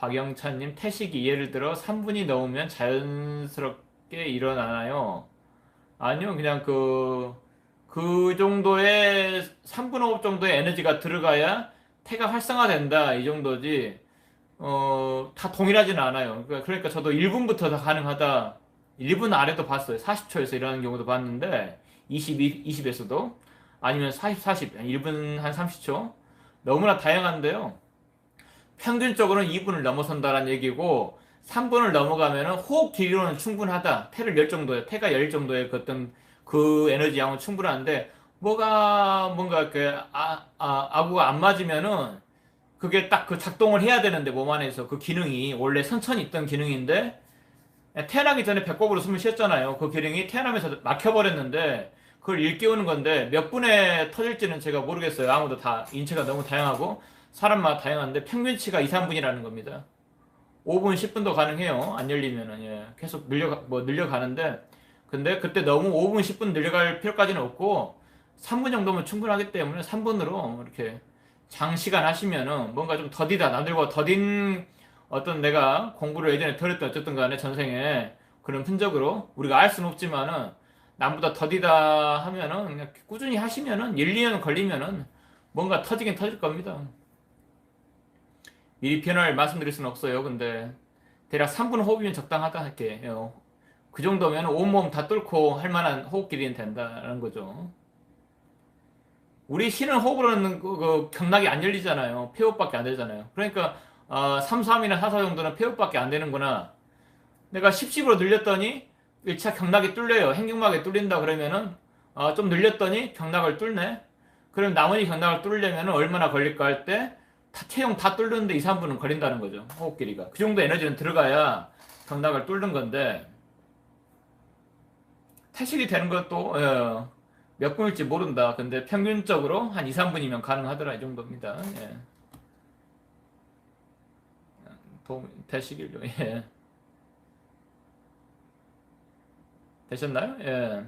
박영찬님 태식이 예를 들어 3분이 넘으면 자연스럽게 일어나나요? 아니요, 그냥 그, 그 정도의 3분 호흡 정도의 에너지가 들어가야 태가 활성화된다 이 정도지. 어, 다 동일하지는 않아요. 그러니까, 그러니까 저도 1분부터 다 가능하다. 1분 아래도 봤어요. 40초에서 일어나는 경우도 봤는데 22, 20에서도 아니면 40, 40, 1분 한 30초. 너무나 다양한데요. 평균적으로는 2분을 넘어선다는 얘기고 3분을 넘어가면은 호흡 길이로는 충분하다. 태를 열 정도에 태가 열 정도의 그 어떤 그 에너지 양은 충분한데 뭐가 뭔가 그 아, 아, 아구가 안 맞으면은 그게 딱 그 작동을 해야 되는데 몸 안에서 그 기능이 원래 선천히 있던 기능인데 태어나기 전에 배꼽으로 숨을 쉬었잖아요. 그 기능이 태어나면서 막혀버렸는데 그걸 일깨우는 건데 몇 분에 터질지는 제가 모르겠어요. 아무도 다 인체가 너무 다양하고 사람마다 다양한데 평균치가 2, 3분이라는 겁니다. 5분, 10분도 가능해요. 안 열리면은 예. 계속 늘려 뭐 늘려가는데 근데 그때 너무 5분, 10분 늘려갈 필요까지는 없고 3분 정도면 충분하기 때문에 3분으로 이렇게 장시간 하시면은 뭔가 좀 더디다 남들과 더딘 어떤 내가 공부를 예전에 들었던 어쨌든 간에 전생에 그런 흔적으로 우리가 알 수는 없지만은 남보다 더디다 하면은 그냥 꾸준히 하시면은 1, 2년 걸리면은 뭔가 터지긴 터질 겁니다. 미리 변화를 말씀드릴 수는 없어요. 근데 대략 3분 호흡이면 적당하다 할게요. 그 정도면 온몸 다 뚫고 할 만한 호흡 길이는 된다는 거죠. 우리 쉬는 호흡으로는 그, 그 경락이 안 열리잖아요. 폐호흡밖에 안 되잖아요. 그러니까 어, 3, 3이나 4, 4 정도는 폐호흡밖에 안 되는구나. 내가 10, 10으로 늘렸더니 1차 경락이 뚫려요. 행경막이 뚫린다 그러면은 어, 좀 늘렸더니 경락을 뚫네. 그럼 나머지 경락을 뚫으려면 얼마나 걸릴까 할 때 체형 다 뚫는데 2, 3분은 걸린다는 거죠. 호흡 길이가. 그 정도 에너지는 들어가야 경락을 뚫는 건데 태식이 되는 것도 예, 몇 분일지 모른다. 근데 평균적으로 한 2, 3분이면 가능하더라 이 정도입니다. 예. 도움 되시길요. 예. 되셨나요? 예.